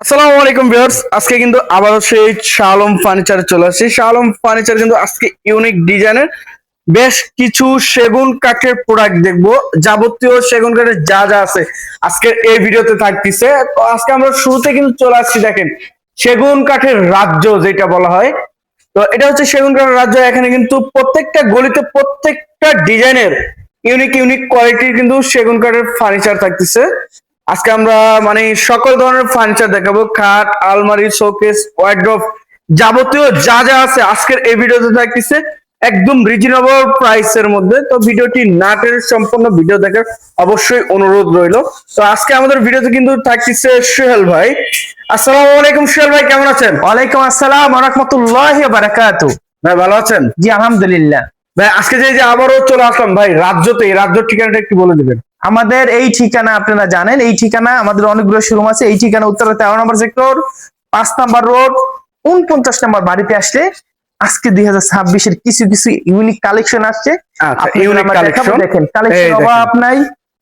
আসসালামু আলাইকুম ভিউয়ার্স, আজকে কিন্তু আবারও সেই শালম ফার্নিচারে চলে আসছি। শালম ফার্নিচার কিন্তু আজকে ইউনিক ডিজাইনের বেশ কিছু সেগুন কাঠের প্রোডাক্ট দেখব। যাবতীয় সেগুন কাঠের যা যা আছে আজকের এই ভিডিওতে থাকতেছে। তো আজকে আমরা শুরুতে কিন্তু চলে আসছি, দেখেন, সেগুন কাঠের রাজ্য যেটা বলা হয়। তো এটা হচ্ছে সেগুন কাঠের রাজ্য। এখানে কিন্তু প্রত্যেকটা গলিতে প্রত্যেকটা ডিজাইনের ইউনিক ইউনিক কোয়ালিটির কিন্তু সেগুন কাঠের ফার্নিচার থাকতেছে। আজকে আমরা মানে সকল ধরনের ফার্নিচার দেখাবো খাট আলমারি শোকেস ওয়ার্ড্রপ যাবতীয় যা যা আছে আজকের এই ভিডিওতে থাকতেছে একদম রিজনেবল প্রাইসের মধ্যে। তো ভিডিওটি না টেনে সম্পূর্ণ ভিডিও দেখার অবশ্যই অনুরোধ রইল। তো আজকে আমাদের ভিডিওতে কিন্তু থাকতেছে সোহেল ভাই। আসসালামু আলাইকুম সোহেল ভাই কেমন আছেন? ওয়ালাইকুম আসসালাম রহমতুল্লাহ বারাকাতু ভাই ভালো আছেন? জি আলহামদুলিল্লাহ। ভাই আজকে যে আবারও চলে আসলাম ভাই রাজ্যতে এই রাজ্যের ঠিকানাটা একটু বলে দিবেন। আমাদের এই ঠিকানা আপনারা জানেন এই ঠিকানা আমাদের অনেকগুলো শোরুম আছে। এই ঠিকানা উত্তরা তেরো নম্বর সেক্টর পাঁচ নাম্বার রোড উনপঞ্চাশ নম্বর বাড়িতে আসলে আজকে দুই হাজার ছাব্বিশের কিছু কিছু ইউনিক কালেকশন আসছে। আচ্ছা আমরা। কালেকশন দেখেন কালেকশন অভাব নাই।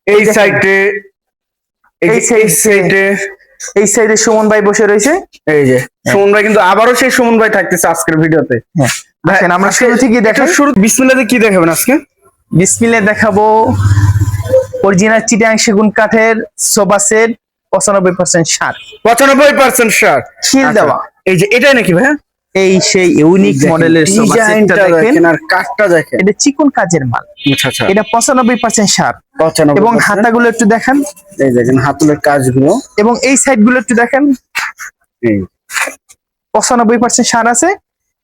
এই সাইডে এই সাইডে এই সাইডে সুমন ভাই বসে রয়েছে। এই যে সুমন ভাই কিন্তু আবারও সেই সুমন ভাই থাকতেছে আজকের ভিডিওতে। দেখেন আমরা আজকে শুরু থেকে একটা শুরু বিসমিল্লাতে কি দেখাবেন আজকে? বিসমিলে দেখাবো। অরিজিনাল চিটাং সেগুন কাঠের সোফা সেট পঁচানব্বই পার্সেন্ট সার। পঁচানব্বই পার্সেন্ট সার। খিল দেওয়া। এই যে এটাই নাকি ভাই এই সেই ইউনিক মডেলের ডিজাইনটা দেখেন আর কাঠটা দেখেন। এটা চিকন কাজের মাল। আচ্ছা আচ্ছা। এটা পঁচানব্বই পার্সেন্ট সার। পঁচানব্বই এবং percent। হাতাগুলো একটু দেখান। এই দেখেন হাতুলের কাজগুলো। এবং এই সাইডগুলো একটু দেখেন। এই। পঁচানব্বই পার্সেন্ট সার আছে।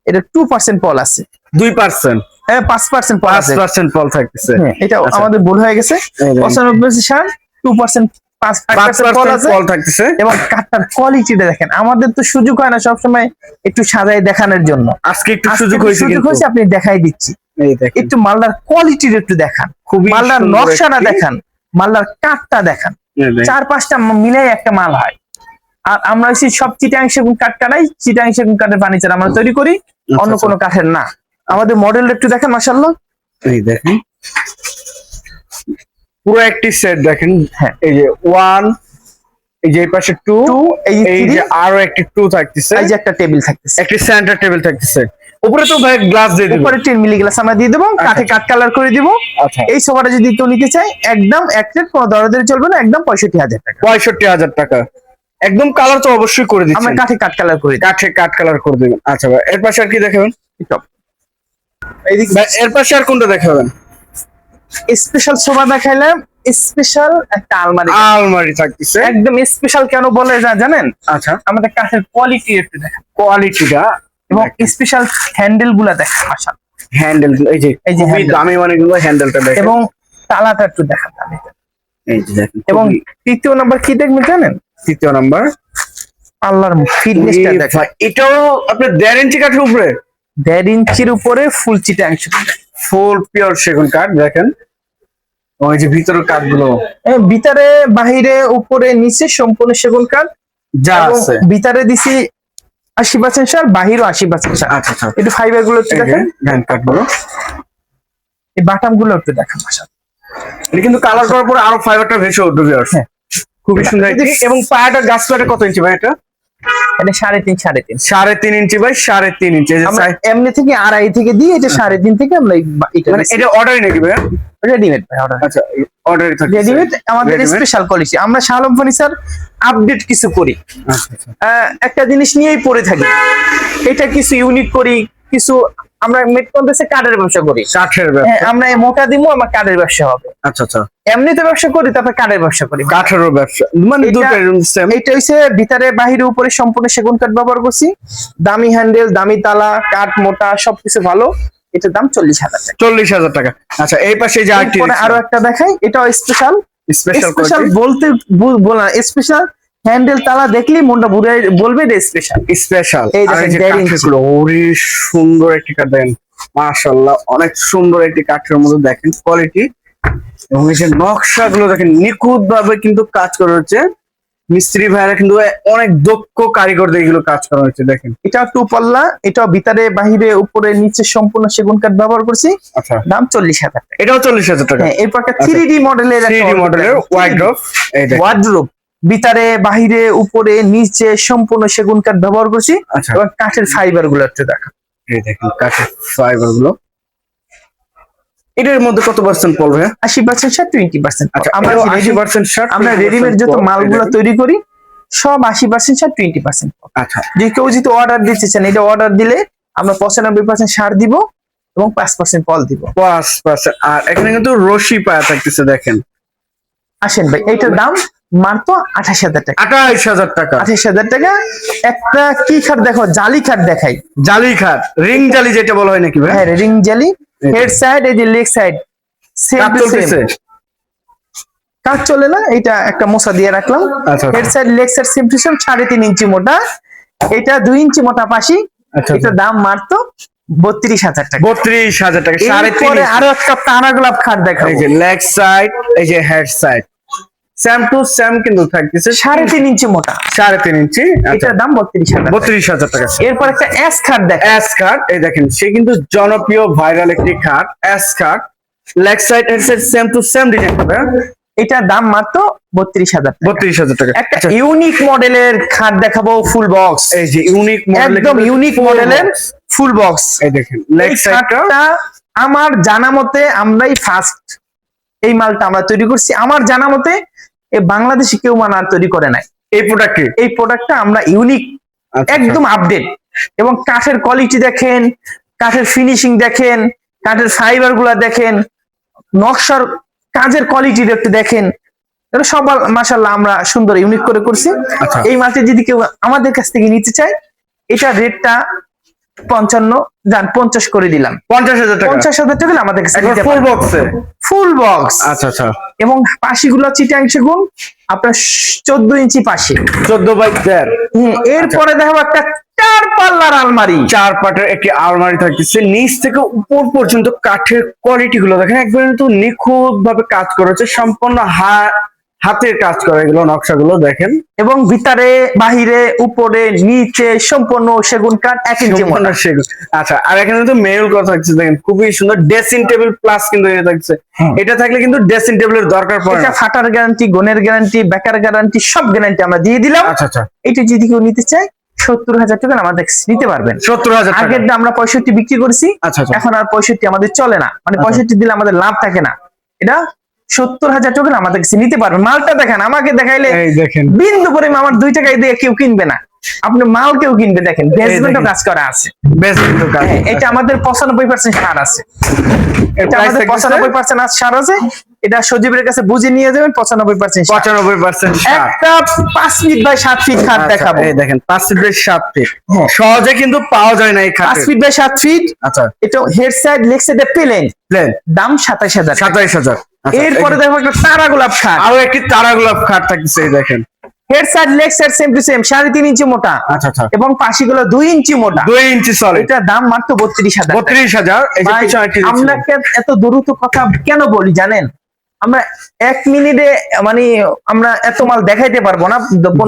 এটা টু পার্সেন্ট পল আছে। দুই পার্সেন্ট হ্যাঁ, পাঁচ পার্সেন্ট পাঁচ পার্সেন্ট ফল থাকতেছে। হ্যাঁ, এটা আচ্ছা। আমাদের ভুল হয়ে গেছে। পঁচানব্বই সার টু পার্সেন্ট এবং কাঠটার কোয়ালিটিটা দেখেন আমাদের তো সুযোগ হয় না সবসময় একটু সাজাই দেখানোর জন্য। আজকে একটু সুযোগ হয়েছে সুযোগ হয়েছে আপনি দেখাই দিচ্ছি। একটু মালদার কোয়ালিটির একটু দেখান। খুবই মালদার নকশাটা দেখান মালদার কাঠটা দেখান। চার পাঁচটা মিলাই একটা মাল হয়। আর আমরা সব চিটাং সেগুন কাঠ কাটাই চিটাং সেগুন কাঠের ফার্নিচার আমরা তৈরি করি অন্য আচ্ছা, কোনো কাঠের না। আমাদের মডেল একটু দেখেন মাসাল্লাহ এই দেখেন। পুরো একটি সেট দেখেন। হ্যাঁ। এই যে ওয়ান এই যে পাশে টু এই যে আরও একটি টু থাকতেছে। এই যে একটা টেবিল থাকতেছে। একটি সেন্টার টেবিল থাকতেছে। উপরে তো ভাই গ্লাস দিয়ে দিবেন উপরে টেন মিলি গ্লাস আমরা দিয়ে দেবো কাঠে কাঠ কালার করে দিব। আচ্ছা। এই সোফাটা যদি কেউ নিতে চায় একদম এক রেট কোনো দরদারি চলবে না একদম পঁয়ষট্টি হাজার টাকা। পঁয়ষট্টি হাজার টাকা। একদম কালার তো অবশ্যই করে আমরা কাঠে কাঠ কালার করে কাঠে কাঠ কালার করে দিবেন আচ্ছা ভাই এর পাশে আর কি দেখাবেন? এইদিকে ভাই, এর পাশে আর কোনটা দেখাবেন? স্পেশাল সোফা দেখাইলাম স্পেশাল একটা আলমারি। আলমারি থাকতেছে। একদম স্পেশাল কেন বলে যা জানেন? আচ্ছা। আমাদের কাঠের কোয়ালিটি একটু দেখেন। কোয়ালিটিটা এবং স্পেশাল হ্যান্ডেলগুলা দেখেন মাশাআল্লাহ। হ্যান্ডেল এই যে এই যে। দামি মানে কিন্তু হ্যান্ডেলটা দেখেন। এবং তালাটা একটু দেখান তাদেরকে। এই যে দেখেন এবং তৃতীয় নাম্বার কি দেখবেন জানেন? তৃতীয় নাম্বার। আল্লাহর ফিটনেসটা দেখেন। এটাও আপনার ইঞ্চি কাঠের উপরে? দেড় ইঞ্চির উপরে ফুল চিটাং ফুল পিওর সেগুন কাঠ দেখেন। ওই যে ভিতরের কাঠগুলো। ভিতরে বাহিরে উপরে নিচে সম্পূর্ণ সেগুন কাঠ। যা আছে। ভিতরে দিছি আশি পার্সেন্ট সার বাহিরও আশি পার্সেন্ট সার। আচ্ছা আচ্ছা একটু ফাইবারগুলো একটু দেখেন। হ্যান্ড কাঠগুলো এই বাটামগুলো একটু দেখেন। এটা কিন্তু কালার করার পরে আরও ফাইবারটা ভেসে উঠবে। হ্যাঁ। খুবই সুন্দর এবং পায়াটা গাছ পায়াটা কত ইঞ্চি ভাই এটা? এটা সাড়ে তিন সাড়ে তিন। সাড়ে তিন ইঞ্চি বাই সাড়ে তিন ইঞ্চি এমনি থেকে আড়াই থেকে দিয়ে এটা সাড়ে তিন থেকে আমরা এটা মানে এটা অর্ডারই নাকি ভাই রেডিমেড ভাই অর্ডার আচ্ছা অর্ডারই থাকে রেডিমেড আমাদের Readymade? স্পেশাল কোয়ালিটি আমরা শালম ফার্নিচার আপডেট কিছু করি। আচ্ছা আচ্ছা। একটা জিনিস নিয়েই পড়ে থাকি। এটা কিছু ইউনিক করি কিছু আমরা মেট কন্টেন্সে কার্ডের ব্যবসা করি। কাঠের হ্যাঁ, ব্যবসা আমরা এই মোটা দিমু আমার কাঠের ব্যবসা হবে। আচ্ছা আচ্ছা। এমনিতে ব্যবসা করি তারপর কাঠের ব্যবসা করি। কাঠেরও ব্যবসা। মানে এটা- দুটো সেম এটা হচ্ছে ভিতরে বাহিরে উপরে সম্পূর্ণ সেগুন কাঠ ব্যবহার করছি। দামি হ্যান্ডেল দামি তালা কাঠ মোটা সবকিছু ভালো। এটার দাম চল্লিশ হাজার টাকা। চল্লিশ হাজার টাকা। আচ্ছা এই পাশে যে আরও একটা দেখাই এটাও স্পেশাল স্পেশাল স্পেশাল বলতে বল- বলা স্পেশাল হ্যান্ডেল তালা দেখলি মনটা বুড়ে বলবে যে স্পেশাল স্পেশাল এই দেখেন, সুন্দর একটি কাঠ দেখেন। মাশাল্লাহ অনেক সুন্দর একটি কাঠের মধ্যে দেখেন কোয়ালিটি এবং এই যে নকশাগুলো দেখেন নিখুঁত ভাবে কিন্তু কাজ করা হচ্ছে। মিস্ত্রি ভাইরা কিন্তু অনেক দক্ষ কারিগর দিয়ে এগুলো কাজ করা হয়েছে দেখেন। এটা টু পাল্লা এটা ভিতরে বাহিরে উপরে নিচে সম্পূর্ণ সেগুন কাঠ ব্যবহার করছি। আচ্ছা। দাম চল্লিশ হাজার টাকা। এটাও চল্লিশ হাজার টাকা। হ্যাঁ এরপর থ্রি ডি মডেলের থ্রি ডি মডেলের ওয়াইড্রপ এই দেখেন। ওয়ার্ড্রোব ভিতরে বাহিরে উপরে নিচে সম্পূর্ণ সেগুন কাঠ ব্যবহার করছি আচ্ছা। এবং কাঠের ফাইবারগুলো একটু দেখা এই দেখেন কাঠের ফাইবারগুলো। এটার মধ্যে কত পার্সেন্ট পড়বে? আশি পার্সেন্ট ষাট টোয়েন্টি পার্সেন্ট আচ্ছা আমরা আমরা আশি পার্সেন্ট শার্ট আমরা রেডিমেড যত মালগুলো তৈরি করি সব আশি পার্সেন্ট টোয়েন্টি পার্সেন্ট আচ্ছা। যে কেউ যদি অর্ডার দিতে চান এটা অর্ডার দিলে আমরা পঁচানব্বই পার্সেন্ট সার দিব এবং পাঁচ পার্সেন্ট ফল দিব। পাঁচ পার্সেন্ট আর এখানে কিন্তু রশি পায়া থাকতেছে দেখেন। আসেন ভাই এইটার দাম মাত্র আঠাশ হাজার টাকা। আঠাইশ হাজার টাকা। আঠাশ হাজার টাকা। একটা কি খাট দেখো জালি খাট দেখাই। জালি খাট রিং জালি যেটা বলা হয় নাকি ভাই? হ্যাঁ রিং জালি। হেড সাইড এই যে লেগ সাইড সেম কাজ সেম কাজ চলে না? এটা একটা মশা দিয়ে রাখলাম। আচ্ছা head side leg side same to same সাড়ে তিন ইঞ্চি মোটা। এটা দুই ইঞ্চি মোটা পাশি আচ্ছা। এটা দাম মাত্র বত্রিশ হাজার টাকা। বত্রিশ হাজার টাকা সাড়ে তিন আরও একটা তারা গোলাপ খাট দেখাবো। এই যে লেগ সাইড এই যে head side same to same কিন্তু থাকতেছে সাড়ে তিন ইঞ্চি মোটা। সাড়ে তিন ইঞ্চি আচ্ছা। এটার দাম বত্রিশ হাজার বত্রিশ হাজার টাকা এরপর একটা এস খাট দেখা অ্যাস কার্ড এই দেখেন সে কিন্তু জনপ্রিয় ভাইরাল একটি card as card leg side head side same to same design হবে এটার দাম মাত্র বত্রিশ হাজার বত্রিশ হাজার টাকা। একটা ইউনিক মডেলের খাট দেখাবো ফুল বক্স এই যে ইউনিক মডেল একদম ইউনিক মডেলের ফুল বক্স এই দেখেন লেগ সাইডটা আমার জানা মতে আমরাই ফার্স্ট এই মালটা আমরা তৈরি করছি। আমার জানা মতে এই বাংলাদেশে কেউ মানে আর তৈরি করে নাই। এই প্রোডাক্টে এই প্রোডাক্টটা আমরা ইউনিক একদম আপডেট এবং কাঠের কোয়ালিটি দেখেন কাঠের ফিনিশিং দেখেন কাঠের ফাইবারগুলা দেখেন নকশার কাজের কোয়ালিটি একটু দেখেন। সব মাসাল্লাহ আমরা সুন্দর ইউনিক করে করছি। আচ্ছা। এই মালটি যদি কেউ আমাদের কাছ থেকে নিতে চায় এটা রেটটা পঞ্চান্ন যান পঞ্চাশ করে দিলাম। পঞ্চাশ হাজার টাকা। পঞ্চাশ হাজার টাকা আমাদের কাছে ফুল বক্সে ফুল বক্স আচ্ছা আচ্ছা। এবং পাশিগুলো চিটাংশে গুণ আপনার চোদ্দ ইঞ্চি পাশে। চোদ্দ বাই দেড় এরপরে দেখো একটা চার পাল্লার আলমারি। চার পাটের একটি আলমারি থাকতেছে। নিচ থেকে উপর পর্যন্ত কাঠের কোয়ালিটি গুলো দেখেন একবার কিন্তু নিখুঁত ভাবে কাজ করেছে সম্পূর্ণ হা- হাতের কাজ করা এগুলো নকশাগুলো দেখেন। এবং ভিতরে বাহিরে উপরে নিচে সম্পূর্ণ সেগুন কাঠ এক ইঞ্চি। আচ্ছা আর এখানে কিন্তু মেরুল কথা থাকছে দেখেন খুবই সুন্দর ড্রেসিং টেবিল প্লাস কিন্তু এটা থাকছে। এটা থাকলে কিন্তু ড্রেসিং টেবিলের দরকার পড়ে এটা ফাটার গ্যারান্টি গনের গ্যারান্টি বেকার গ্যারান্টি সব গ্যারান্টি আমরা দিয়ে দিলাম। আচ্ছা আচ্ছা। এটা যদি কেউ নিতে চায় সত্তর হাজার টাকা আমাদের নিতে পারবেন। সত্তর হাজার আগের আমরা পঁয়ষট্টি বিক্রি করেছি আচ্ছা আচ্ছা। এখন আর পঁয়ষট্টি আমাদের চলে না। মানে আচ্ছা। পঁয়ষট্টি দিলে আমাদের লাভ থাকে না। এটা সত্তর হাজার টাকা আমাদের কাছে নিতে পারবেন মালটা দেখেন আমাকে দেখাইলে দেখেন। বিন্দু পরিমাণ আমার দুই টাকায় দিয়ে কেউ কিনবে না। আপনি মাল কেউ কিনবে দেখেন বেসমেন্টও কাজ করা আছে। কিন্তু কাজ হ্যাঁ, এটা আমাদের পঁচানব্বই পার্সেন্ট সার আছে। এটা আমাদের থাকতেছে? পঁচানব্বই পার্সেন্ট সার আছে। এটা সজীবের কাছে বুঝে নিয়ে যাবেন একটা ফিট বাই সাত ফিট খাট দেখাবো। এই দেখেন পাঁচ ফিট বাই সাত ফিট হ্যাঁ। সহজে কিন্তু পাওয়া যায় না এই ফিট বাই ফিট আচ্ছা। এটা হেড সাইড লেগ সাইডে প্লেন প্লেন দাম সাতাশ হাজার সাতাইশ হাজার। আচ্ছা, এরপরে এই- দেখো একটা তারা গোলাপ খাট। আরও একটি তারা গোলাপ খাট থাকছে এই দেখেন। Head side leg side same to same সাড়ে তিন ইঞ্চি মোটা। আচ্ছা আচ্ছা। এবং পাশিগুলো দুই ইঞ্চি মোটা। দুই ইঞ্চি সলিড এটার দাম মাত্র বত্রিশ হাজার। বত্রিশ হাজার আমরা এত দ্রুত কথা কেন বলি জানেন? আমরা এক মিনিটে মানে আমরা এত মাল দেখাইতে পারব না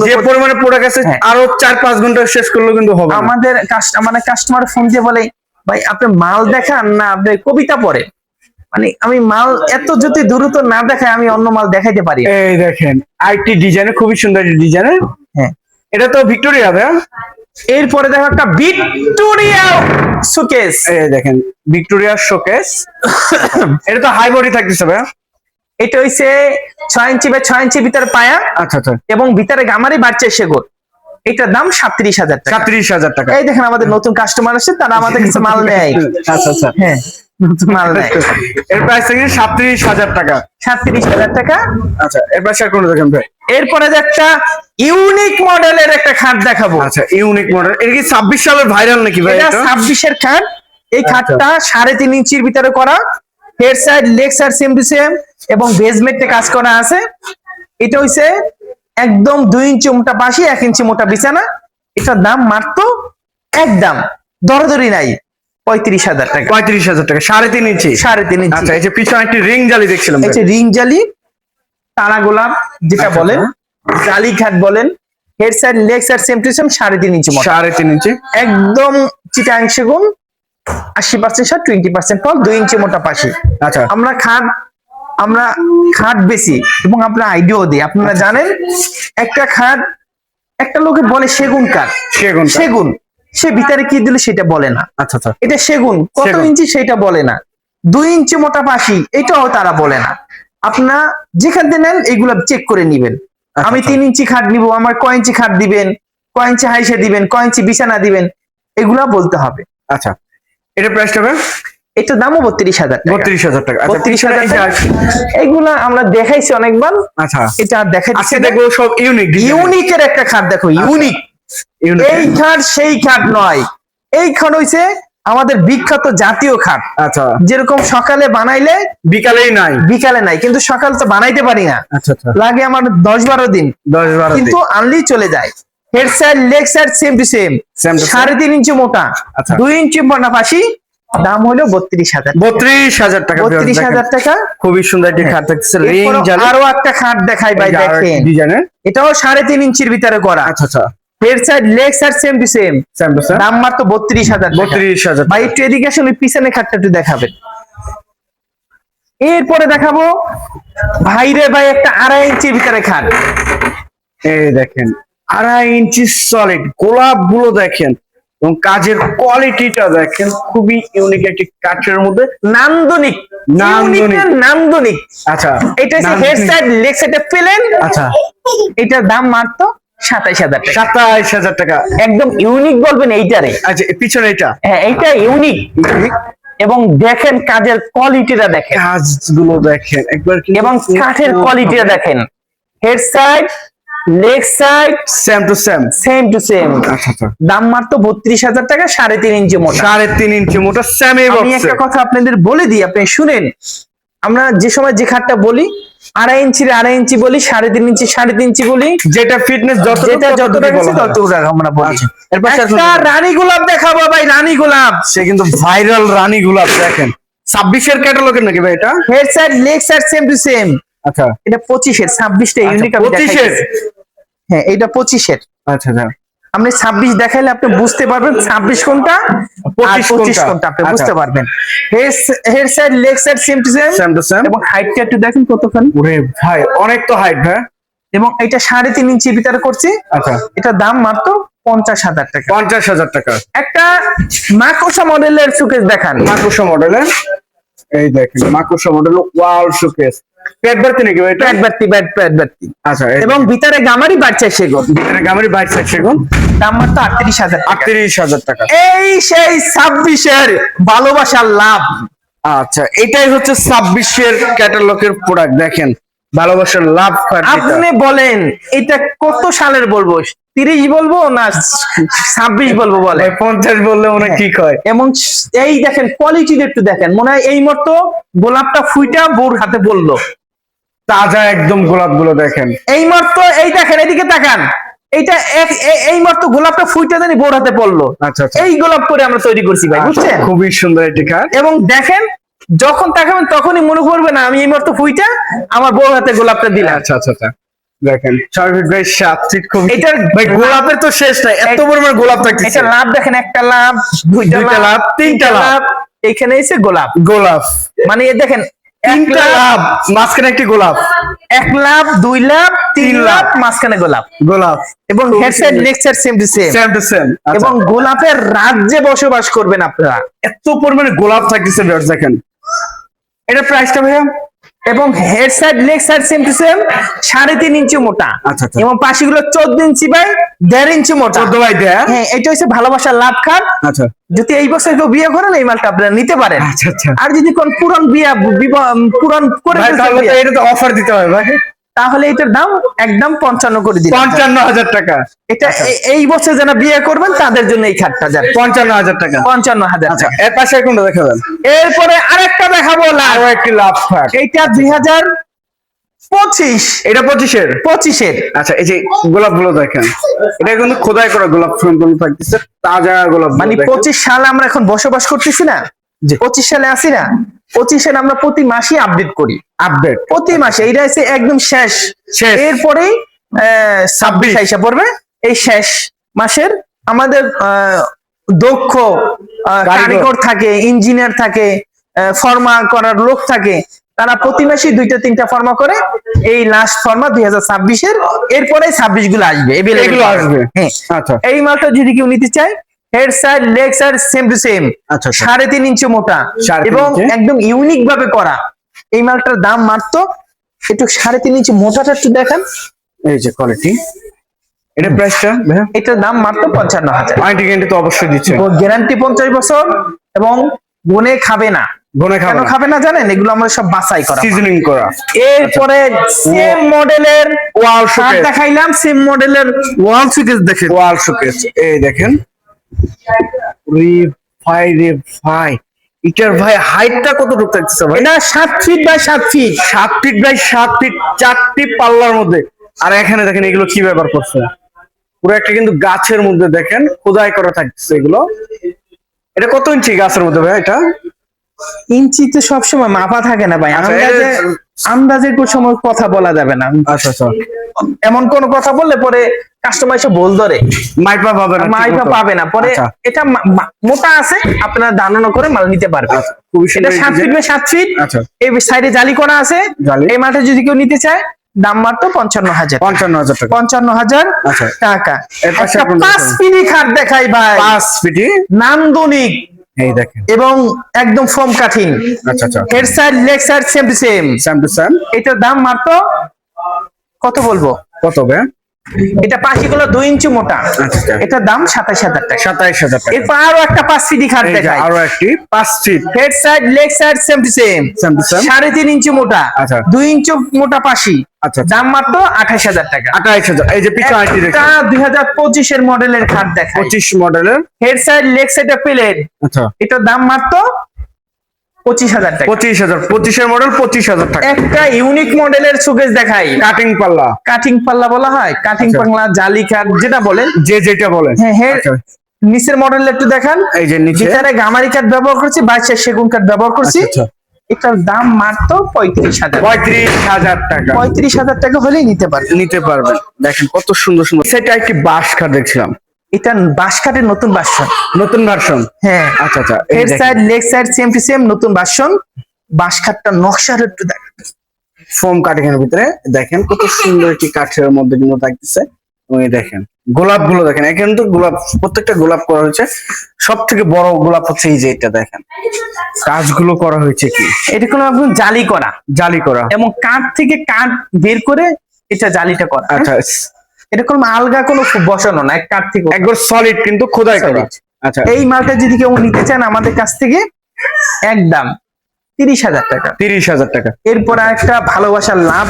যে পরিমাণে পড়ে গেছে হ্যাঁ। আরও চার পাঁচ ঘণ্টা শেষ করলে কিন্তু হবে আমাদের মানে কাস্টমার ফোন দিয়ে বলে ভাই আপনি মাল দেখান না আপনি কবিতা পড়ে মানে আমি মাল এত যদি দ্রুত না দেখায় আমি অন্য মাল দেখাইতে পারি। এই দেখেন আরেকটি ডিজাইনে খুবই সুন্দর ডিজাইনের হ্যাঁ। এটা তো ভিক্টোরিয়া ভাইয়া। এরপরে দেখো একটা ভিক্টোরিয়া শোকেস। এই দেখেন ভিক্টোরিয়া শোকেস। এটা তো হাই বডি থাকতেছে ভাইয়া। এটা হইছে ছয় ইঞ্চি বা ছয় ইঞ্চি ভিতরে পায়া। আচ্ছা আচ্ছা। এবং ভিতরে গামারি বাড়ছে সেগুন। এটার দাম সাতত্রিশ হাজার টাকা। সাতত্রিশ হাজার টাকা। এই দেখেন আমাদের নতুন কাস্টমার আছে তারা আমাদের কাছে মাল নেয়। আচ্ছা আচ্ছা। হ্যাঁ। মাল নেয় এর প্রাইস থেকে সাতত্রিশ হাজার টাকা। সাতত্রিশ হাজার টাকা। আচ্ছা এর পাশে আর দেখেন ভাই? এরপরে যে একটা ইউনিক মডেলের একটা খাট দেখাবো। আচ্ছা ইউনিক মডেল এটা কি ছাব্বিশ সালের ভাইরাল নাকি ভাই এটা ছাব্বিশের খাট। এই আচ্ছা। খাটটা সাড়ে তিন ইঞ্চির ভিতরে করা। Head side leg side same to same এবং বেসমেন্টে কাজ করা আছে। এটা হইছে একদম দুই ইঞ্চি মোটা পাশি এক ইঞ্চি মোটা বিছানা। এটার দাম মাত্র একদম দরদরি নাই। পঁয়ত্রিশ হাজার টাকা। পঁয়ত্রিশ হাজার টাকা সাড়ে তিন ইঞ্চি? সাড়ে তিন ইঞ্চি। আচ্ছা এই যে পিছনে একটি রিং জালি দেখছিলাম এই যে রিং জালি তারা গোলাপ যেটা আচ্ছা, বলেন জালি ঘাট বলেন head side leg side same to same সাড়ে তিন ইঞ্চি সাড়ে তিন ইঞ্চি। একদম চিটাং সেগুন আশি পার্সেন্ট সার টোয়েন্টি পার্সেন্ট ফল দুই ইঞ্চি মোটা পাশে আচ্ছা। আমরা খাট আমরা খাট বেশি এবং আমরা আইডিয়াও দিই। আপনারা জানেন একটা খাট একটা লোকে বলে সেগুন কাঠ। সেগুন সেগুন। সে ভিতরে কি দিল সেটা বলে না। আচ্ছা আচ্ছা। এটা সেগুন। কত ইঞ্চি সেটা বলে না। দুই ইঞ্চি মোটা পাশি এটাও তারা বলে না। আপনার যেখান থেকে নেন এগুলা চেক করে নিবেন। আচ্ছা, আমি আচ্ছা। তিন ইঞ্চি খাট নিব আমার কয় ইঞ্চি খাট দিবেন কয় ইঞ্চি হাইসে দিবেন কয় ইঞ্চি বিছানা দিবেন এগুলা বলতে হবে। আচ্ছা। এটা প্রাইস হবে এটা দামও বত্রিশ হাজার বত্রিশ হাজার টাকা। আচ্ছা, বত্রিশ হাজার টাকা। এগুলা আমরা দেখাইছি অনেকবার। আচ্ছা। এটা আর দেখাইছি আজকে দেখব সব ইউনিক ইউনিকের একটা খাট দেখো ইউনিক এই খাট সেই খাট নয়। এই খাট হইছে আমাদের বিখ্যাত জাতীয় খাট। আচ্ছা। যেরকম সকালে বানাইলে বিকালেই নাই। বিকালে নাই কিন্তু সকাল তো বানাইতে পারি না। আচ্ছা আচ্ছা। লাগে আমার দশ বারো দিন। দশ বারো কিন্তু আনলি চলে যায়। Head side leg side same to same সাড়ে তিন ইঞ্চি মোটা। আচ্ছা। দুই ইঞ্চি মোটা পাশি দাম হলো বত্রিশ হাজার বত্রিশ হাজার টাকা বত্রিশ হাজার টাকা। খুবই সুন্দর একটি খাট থাকছে রিং আরও একটা খাট দেখাই ভাই দেখেন। ডিজাইনের এটাও সাড়ে তিন ইঞ্চির ভিতরে করা। আচ্ছা আচ্ছা। Side leg side same to same same to same দাম মাত্র বত্রিশ হাজার। বত্রিশ হাজার ভাই একটু এদিকে আসলে পিছনে খাটটা একটু দেখাবেন। এরপরে দেখাবো ভাইরে ভাই একটা আড়াই ইঞ্চির ভিতরে খাট। এই দেখেন আড়াই ইঞ্চি সলিড গোলাপগুলো দেখেন এবং কাজের কোয়ালিটিটা দেখেন খুবই ইউনিক একটি কাঠের মধ্যে। নান্দনিক নান্দনিক। নান্দনিক। আচ্ছা এটা। হেড সাইড লেগ সাইডে পেলেন। আচ্ছা। এটার দাম মাত্র সাতাইশ হাজার টাকা। সাতাইশ হাজার টাকা। একদম ইউনিক বলবেন এইটারে। আচ্ছা পিছনে এটা হ্যাঁ এইটা ইউনিক এবং দেখেন কাজের কোয়ালিটিটা দেখেন। কাজগুলো দেখেন একবার এবং কাঠের কোয়ালিটিটা দেখেন। Head side leg side same to same same to same দাম মাত্র বত্রিশ হাজার টাকা সাড়ে তিন ইঞ্চি মোটা। সাড়ে তিন ইঞ্চি মোটা সেমি আমি একটা কথা আপনাদের বলে দিই আপনি শুনেন। আমরা যে সময় যে খাটটা বলি আড়াই ইঞ্চির আড়াই ইঞ্চি বলি সাড়ে তিন ইঞ্চি সাড়ে তিন ইঞ্চি বলি যেটা ফিটনেস যত যেটা যতটা আমরা বলি। আচ্ছা, এরপর। রানী গোলাপ দেখাবো ভাই রানী গোলাপ। সে কিন্তু ভাইরাল রানী গোলাপ দেখেন। ছাব্বিশের ক্যাটালগের নাকি ভাই এটা? Head side leg side same to same আচ্ছা। এটা পঁচিশের ছাব্বিশটা ইউনিক আমি পঁচিশের? হ্যাঁ এটা পঁচিশের। আচ্ছা আচ্ছা আপনি ছাব্বিশ দেখাইলে আপনি বুঝতে পারবেন ছাব্বিশ কোনটা আর পঁচিশ কোনটা। আপনি আচ্ছা। বুঝতে পারবেন। Head side leg side same to same? Same to same এবং হাইটটা একটু দেখেন কতখানি? ওরে ভাই অনেক তো হাইট ভাই এবং এটা সাড়ে তিন ইঞ্চি ভিতরে করছি। আচ্ছা। এটা দাম মাত্র পঞ্চাশ হাজার টাকা। পঞ্চাশ হাজার টাকা। একটা মাকোসা মডেলের সুকেস দেখান। মাকুসা মডেলের এই দেখেন মাকুসা মডেল ওয়াল শোকেস পেট ভর্তি নাকি পেট ভর্তি পেট পেট প্যাট আচ্ছা এবং ভিতরে গামারি বাড়ছে সেগুন। গামারি বাড়ছে সেগুন। দাম মাত্র আটত্রিশ হাজার আটত্রিশ হাজার টাকা। এই সেই ছাব্বিশের ভালোবাসার লাভ। আচ্ছা এটাই হচ্ছে ছাব্বিশের ক্যাটালগের প্রোডাক্ট দেখেন। ভালোবাসার লাভ আপনি বলেন এটা কত সালের বলব? তিরিশ বলব না ছাব্বিশ বলব বলে পঞ্চাশ বললে মনে হয় ঠিক হয়। এবং এই দেখেন কোয়ালিটি একটু দেখেন। মনে হয় এই মতো গোলাপটা ফুইটা বোর হাতে বলল। তাজা একদম গোলাপগুলো দেখেন। এই মাত্র এই দেখেন এদিকে তাকান। এইটা এই মাত্র গোলাপটা ফুইটা জানি বোর হাতে পড়ল। আচ্ছা আচ্ছা। এই গোলাপ করে আমরা তৈরি করছি ভাই বুঝছেন? খুবই সুন্দর একটি কার্ড এবং দেখেন যখন তাকাবেন তখনই মনে করবে না আমি এই মাত্র ফুইটা আমার বউর হাতে গোলাপটা দিলাম। আচ্ছা আচ্ছা আচ্ছা। দেখেন সাত খুব এটার ভাই গোলাপের তো শেষ নাই এত পরিমাণ গোলাপ থাকতেছে। এটা লাভ দেখেন একটা লাভ দুইটা লাভ তিনটা লাভ। এখানে এসে গোলাপ। গোলাপ। মানে দেখেন তিনটা লাভ লাভ মাঝখানে একটি গোলাপ। এক লাভ দুই লাভ তিন লাভ। মাঝখানে গোলাপ। গোলাপ। এবং leg same to same same to same এবং গোলাপের রাজ্যে বসবাস করবেন আপনারা। এত পরিমাণে গোলাপ থাকতেছে দেখেন। এটা প্রাইসটা ভাইয়া? এবং head side leg side same to same সাড়ে তিন ইঞ্চি মোটা। আচ্ছা, আচ্ছা। এবং পাশিগুলো চোদ্দ ইঞ্চি বাই দেড় ইঞ্চি মোটা। বাই দেয়া হ্যাঁ এটা হচ্ছে ভালোবাসার লাভ খান আচ্ছা। যদি এই বছর কেউ বিয়ে করেন এই মালটা আপনারা নিতে পারেন। আচ্ছা আচ্ছা। আর যদি কোন পুরন বিয়ে পুরন করে এটা তো অফার দিতে হবে ভাই। তাহলে এটার দাম একদম পঞ্চান্ন করে দিন। পঞ্চান্ন হাজার টাকা। এটা এই বছর যারা বিয়ে করবেন তাদের জন্য এই খাটটা যাবে। পঞ্চান্ন হাজার টাকা। পঞ্চান্ন হাজার আচ্ছা টাকা। এর পাশে কোনটা দেখাবেন? এরপরে আরেকটা দেখাবো লাভ একটি লাভ কার্ড এইটা দুই হাজার পঁচিশ। এটা পঁচিশের? পঁচিশের। আচ্ছা এই যে গোলাপগুলো দেখেন। এটা কিন্তু খোদাই করা গোলাপ সম্পূর্ণ থাকতেছে তাজা গোলাপ মানে পঁচিশ সালে আমরা এখন বসবাস করতেছি না। পঁচিশ সালে আছি না? পঁচিশ আমরা প্রতি মাসে আপডেট করি আপডেট প্রতি মাসে এইটা হচ্ছে একদম শেষ শেষ। এরপরেই ছাব্বিশ। আইসা পড়বে এই শেষ মাসের আমাদের দক্ষ কারিগর। থাকে ইঞ্জিনিয়ার থাকে ফর্মা করার লোক থাকে তারা প্রতি মাসে দুইটা তিনটা ফর্মা করে এই লাস্ট ফর্মা দুই হাজার ছাব্বিশের এরপরে ছাব্বিশগুলো। আসবে হ্যাঁ আচ্ছা এই মালটা যদি কেউ নিতে চায় head side leg side same to same সাড়ে তিন ইঞ্চি মোটা এবং একদম ইউনিক ভাবে করা। এই মালটার দাম মাত্র একটু সাড়ে তিন ইঞ্চি মোটাটা একটু দেখান। এই যে কোয়ালিটি এটা প্রাইসটা এটার দাম মাত্র পঞ্চান্ন হাজার। ওয়ারেন্টি গ্যারান্টি তো অবশ্যই দিচ্ছে। গ্যারান্টি পঞ্চাশ বছর এবং বনে খাবে না। বনে খাবে খাবে না জানেন? এগুলো আমরা সব বাছাই করা। সিজনিং করা। এরপরে সেম মডেলের ওয়াল শোকেস দেখাইলাম সেম মডেলের ওয়াল সুকেস দেখেন। ওয়াল শোকেস এই দেখেন। রে ভাই রে ভাই হাইটটা কতটুকু থাকছে ভাই? এটা সাত ফিট বাই সাত ফিট সাত ফিট বাই সাত ফিট চারটি পাল্লার মধ্যে। আর এখানে দেখেন এগুলো কি ব্যবহার করছে? পুরো একটা কিন্তু গাছের মধ্যে দেখেন খোদাই করা থাকছে এগুলো। এটা কত ইঞ্চি গাছের মধ্যে ভাই এটা? ইঞ্চি তো সবসময় মাপা থাকে না ভাই। আচ্ছা, আন্দাজে কোন সময় কথা বলা যাবে না। আচ্ছা আচ্ছা। এমন কোন কথা বললে পরে কাস্টমার এসে বল ধরে। মাইপা পাবে না মাইপা পাবে না। পরে আচ্ছা, এটা মোটা আছে আপনারা ধারণা করে মাল নিতে পারবে আচ্ছা, এটা সাত ফিট বাই সাত ফিট আচ্ছা। এই সাইডে জালি করা আছে। এই মাঠে যদি কেউ নিতে চায় দাম মাত্র পঞ্চান্ন হাজার। পঞ্চান্ন হাজার টাকা। পঞ্চান্ন হাজার। টাকা। পাঁচ। পিডি খাট দেখাই ভাই। পাঁচ ফিটি নান্দনিক। এই দেখেন। এবং একদম ফোম কাঠিন। আচ্ছা আচ্ছা head side leg side same to same same to same এটার দাম মাত্র কত বলব? কত ভাই এটা পাশিগুলো দুই ইঞ্চি মোটা। আচ্ছা। এটার দাম সাতাশ হাজার টাকা। সাতাইশ হাজার টাকা। এরপর আরও একটা পাঁচ ফিটি খাট এই যে দেখাই। আরও একটি পাঁচ feet head side leg side same to same. সাড়ে তিন ইঞ্চি মোটা। আচ্ছা। দুই ইঞ্চি মোটা পাশি। আচ্ছা আচ্ছা। দাম মাত্র আঠাশ হাজার টাকা। আঠাইশ হাজার। এই যে দুই হাজার পঁচিশের মডেলের খাট দেখাই। পঁচিশ মডেলের। Head side leg side plate আচ্ছা। এটার দাম মাত্র পঁচিশ হাজার টাকা। পঁচিশ হাজার। পঁচিশের মডেল পঁচিশ হাজার টাকা। একটা ইউনিক মডেলের দেখাই। কাটিং পাল্লা। কাটিং পাল্লা বলা হয়? কাটিং আচ্ছা। পাল্লা জালি কাঠ যেটা বলেন। যে যেটা বলে হ্যাঁ হ্যাঁ। আচ্ছা, নিচের মডেল একটু দেখান। এই যে নিচে। গামারি কাঠ ব্যবহার করছি বাইশের সেগুন কাঠ ব্যবহার করছি। আচ্ছা। এটার দাম মাত্র পঁয়ত্রিশ হাজার। পঁয়ত্রিশ হাজার টাকা। পঁয়ত্রিশ হাজার টাকা হলেই নিতে পারবে নিতে পারবেন। দেখেন কত সুন্দর সুন্দর। সেটা একটি বাঁশ কাঠ দেখছিলাম। এটা বাঁশ কাঠের নতুন বাসন নতুন ভার্সন? হ্যাঁ। আচ্ছা আচ্ছা হেড দেখেন। Side leg side same to same নতুন বাসন বাঁশ কাঠটা নকশার একটু দেখ। ফোম কাটিং এর ভিতরে দেখেন কত সুন্দর একটি কাঠের মধ্যে কিন্তু থাকতেছে। এবং দেখেন গোলাপগুলো দেখেন এখানে তো গোলাপ প্রত্যেকটা গোলাপ করা হয়েছে। সব থেকে বড় গোলাপ হচ্ছে এই যে এটা দেখেন। কাজগুলো করা হয়েছে কি? এটা কোনো একদম জালি করা। জালি করা। এবং কাঠ থেকে কাঠ বের করে এটা জালিটা করা। আচ্ছা এটা কোনো আলগা কোনো বসানো না এক কাঠ থেকে একবার সলিড কিন্তু খোদাই করা। আচ্ছা। এই মালটা যদি কেউ নিতে চান আমাদের কাছ থেকে একদম। তিরিশ হাজার টাকা। তিরিশ হাজার টাকা। এরপর একটা ভালোবাসার লাভ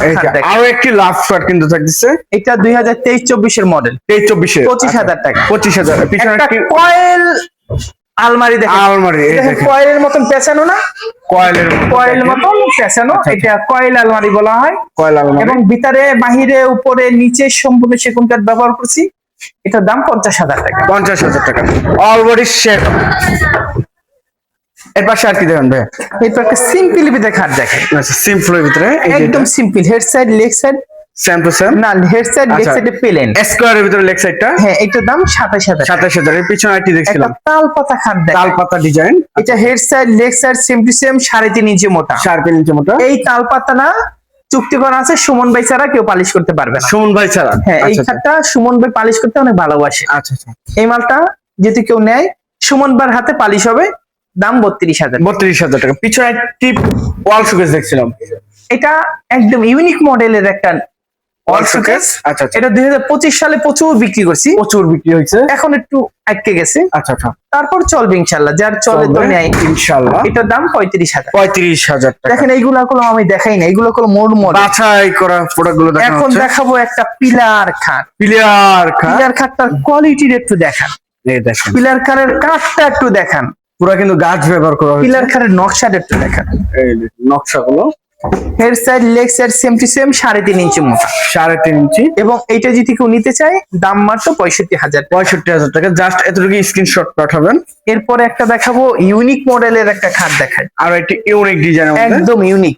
আরও একটি লাভ কার্ড কিন্তু থাকতেছে। এটা দুই হাজার তেইশ চব্বিশের মডেল তেইশ চব্বিশে পঁচিশ হাজার টাকা। পঁচিশ হাজার। কয়েল আলমারি দেখেন। আলমারি কয়েলের মতন পেছানো না? কয়েলের কয়েল মতন পেছানো। আচ্ছা, এটা কয়েল আলমারি বলা হয়। কয়েল আলমারি। এবং ভিতরে বাহিরে উপরে নিচে সম্পূর্ণ সেগুন কাঠ ব্যবহার করছি। এটার দাম পঞ্চাশ হাজার টাকা। পঞ্চাশ হাজার টাকা। অল বডি শেপ এর পাশে আর কি দেখেন ভাই এরপর একটা সিম্পল ভিতরে খাট দেখেন। আচ্ছা সিম্পলের ভিতরে একদম simple head side leg side same to same না হেড সাইড লেগ। সাইডে প্লেন স্কোয়ারের ভিতরে লেগ সাইডটা হ্যাঁ এটার দাম সাতাশ হাজার সাতাশ হাজার এর পিছনে আইটি একটা দেখছিলাম। তাল পাতা খাট দেখ তাল পাতা ডিজাইন এটা head side leg side same to same সাড়ে তিন ইঞ্চি মোটা। সাড়ে তিন ইঞ্চি মতো এই তাল পাতাটা চুক্তি করা আছে সুমন ভাই ছাড়া কেউ পালিশ করতে পারবে না। সুমন ভাই ছাড়া? হ্যাঁ এই আচ্ছা আচ্ছা। খাটটা সুমন ভাই পালিশ করতে অনেক ভালোবাসে। আচ্ছা আচ্ছা। এই মালটা যদি কেউ নেয় সুমন ভাইয়ের হাতে পালিশ হবে। দাম বত্রিশ হাজার বত্রিশ হাজার টাকা। পিছনে একটি ওয়াল শোকেস দেখছিলাম। এটা একদম ইউনিক মডেলের একটা ওয়াল all শোকেস আচ্ছা আচ্ছা। এটা দুই হাজার পঁচিশ সালে প্রচুর বিক্রি করছি। প্রচুর বিক্রি হয়েছে। এখন একটু আটকে গেছে। আচ্ছা আচ্ছা। তারপর চলবে ইনশাল্লাহ। যার চলে তো নেয় ইনশাল্লাহ। এটার দাম পঁয়ত্রিশ হাজার। পঁয়ত্রিশ হাজার দেখেন এইগুলো কোনো আমি দেখাই না এগুলো কোনো মোড় মোড় বাছাই করা প্রোডাক্টগুলো এখন দেখাবো একটা পিলার খাট প্লেয়ার খা পিলার খাটটার কোয়ালিটির একটু দেখান। পিলার খাটের কাঠটা একটু দেখান। পুরো কিন্তু গাছ ব্যবহার করা হয়েছে। পিলার খাটের নকশাটা একটু দেখান এই নকশাগুলো। Head side leg side same to same সাড়ে তিন ইঞ্চি মোটা। সাড়ে তিন ইঞ্চি। এবং এইটা যদি কেউ নিতে চায় দাম মাত্র পঁয়ষট্টি হাজার টাকা। পঁয়ষট্টি হাজার টাকা। জাস্ট এতটুকু স্ক্রিনশট পাঠাবেন। এরপরে একটা দেখাবো ইউনিক মডেলের একটা খাট দেখায় আর একটি ইউনিক ডিজাইন একদম unique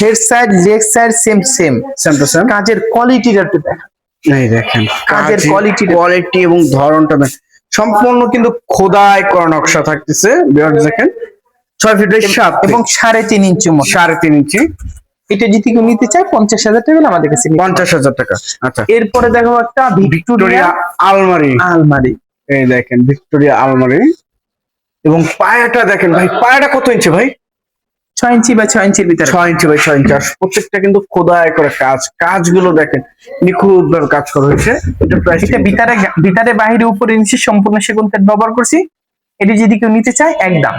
head side leg side same same same to same কাজের কোয়ালিটিটা একটু দেখা এই দেখেন কাজের quality টা। কোয়ালিটি এবং ধরনটা দেখেন। সম্পূর্ণ কিন্তু খোদাই করা নকশা থাকতেছে দেখেন। ছয় ফিটের সাত এবং সাড়ে তিন ইঞ্চি সাড়ে তিন ইঞ্চি এটা যদি কেউ নিতে চায় পঞ্চাশ হাজার টাকা আমাদের কাছে পঞ্চাশ হাজার টাকা। আচ্ছা। এরপরে দেখো একটা ভিক্টোরিয়া ভিক্টোরিয়া আলমারি। আলমারি। এই দেখেন ভিক্টোরিয়া আলমারি। এবং পায়াটা দেখেন ভাই পায়াটা কত ইঞ্চি ভাই? ছয় ইঞ্চি বা ছয় ইঞ্চির ভিতরে। ছয় ইঞ্চি বাই ছয় ইঞ্চি। প্রত্যেকটা কিন্তু খোদাই করে কাজ। কাজগুলো দেখেন নিখুঁত ভাবে কাজ করা হয়েছে। এটা প্রাইস এটা ভিতরে ভিতরে বাহিরে উপরে নিচে সম্পূর্ণ সেগুন কাঠ ব্যবহার করছি। এটি যদি কেউ নিতে চায় একদম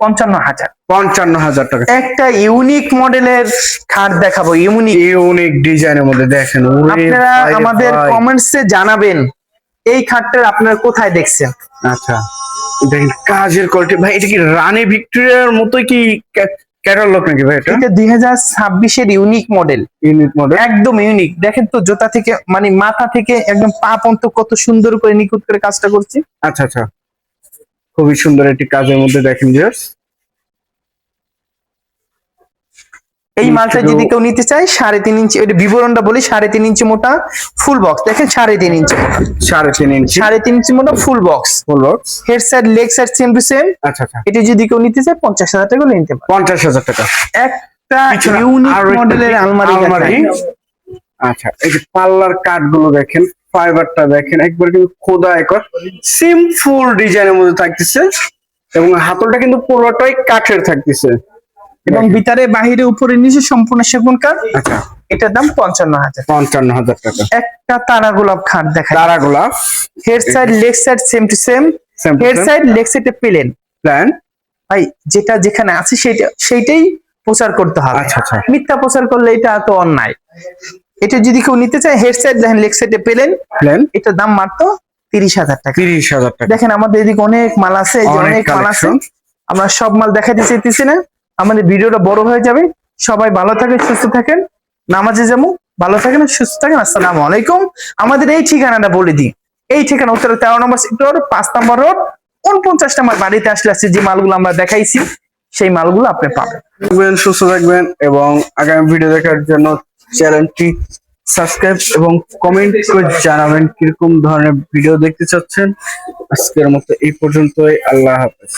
পঞ্চান্ন হাজার। পঞ্চান্ন হাজার টাকা। একটা ইউনিক মডেলের খাট দেখাবো ইউনিক ইউনিক ডিজাইনের মধ্যে দেখেন আপনারা আমাদের কমেন্টসে জানাবেন এই আপনারা কোথায় দেখছেন? আচ্ছা। দেখেন কাজের কোয়ালিটি ভাই এটা কি রানে ভিক্টোরিয়ার মতোই কি ক্যাটালগ নাকি ভাই এটা? এটা দুই হাজার ছাব্বিশের ইউনিক মডেল ইউনিক মডেল একদম ইউনিক দেখেন তো জোতা থেকে মানে মাথা থেকে একদম পা পর্যন্ত কত সুন্দর করে নিখুঁত করে কাজটা করছি। আচ্ছা আচ্ছা। খুবই সুন্দর একটি কাজের মধ্যে দেখেন জাস্ট এই মালটা যদি কেউ নিতে চায় সাড়ে তিন ইঞ্চি ওইটা বিবরণটা বলি সাড়ে তিন ইঞ্চি মোটা ফুল বক্স দেখেন সাড়ে তিন ইঞ্চি। সাড়ে তিন ইঞ্চি। সাড়ে তিন ইঞ্চি মোটা full box full box head side leg side same to same আচ্ছা আচ্ছা। এটা যদি কেউ নিতে চায় পঞ্চাশ হাজার টাকা নিতে পারে। পঞ্চাশ হাজার টাকা। একটা ইউনিক মডেলের আলমারি আলমারি। আচ্ছা এই যে পাল্লার কাঠগুলো দেখেন ফাইবারটা দেখেন একবার কিন্তু খোদা একর। সিম্পল ডিজাইনের মধ্যে থাকতেছে এবং হাতলটা কিন্তু পুরোটাই কাঠের থাকতেছে। এবং ভিতরে বাহিরে উপরে নিচে সম্পূর্ণ সেগুন কাঠ। আচ্ছা। এটার দাম পঞ্চান্ন হাজার। পঞ্চান্ন হাজার টাকা। একটা তারা গোলাপ খাট দেখায় তারা গোলাপ। Head side leg side same to same head side leg সাইডে প্লেন প্ল্যান ভাই যেটা যেখানে আছে সেটা সেইটাই প্রচার করতে হবে। আচ্ছা আচ্ছা। মিথ্যা প্রচার করলে এটা তো অন্যায়। এটা যদি কেউ নিতে চায় হেড সাইড দেখেন লেগ সাইডে পেলেন প্ল্যান এটার দাম মাত্র তিরিশ হাজার টাকা। তিরিশ হাজার টাকা। দেখেন আমাদের এদিকে অনেক মাল আছে অনেক মাল আছে। আমরা সব মাল দেখাতে চাইতেছি না। আমাদের ভিডিওটা বড় হয়ে যাবে। সবাই ভালো থাকেন, সুস্থ থাকেন। নামাজে যেমন ভালো থাকেন, সুস্থ থাকেন। আসসালামু আলাইকুম। আমাদের এই ঠিকানাটা বলে দিই। এই ঠিকানা উত্তরে তেরো নম্বর সেক্টর পাঁচ নম্বর রোড উনপঞ্চাশ নম্বর বাড়িতে আসলে আসছে যে মালগুলো আমরা দেখাইছি, সেই মালগুলো আপনি পাবেন। সুস্থ থাকবেন এবং আগামী ভিডিও দেখার জন্য চ্যানেলটি সাবস্ক্রাইব এবং কমেন্ট করে জানাবেন কীরকম ধরনের ভিডিও দেখতে চাচ্ছেন। আজকের মতো এই পর্যন্তই। আল্লাহ হাফেজ।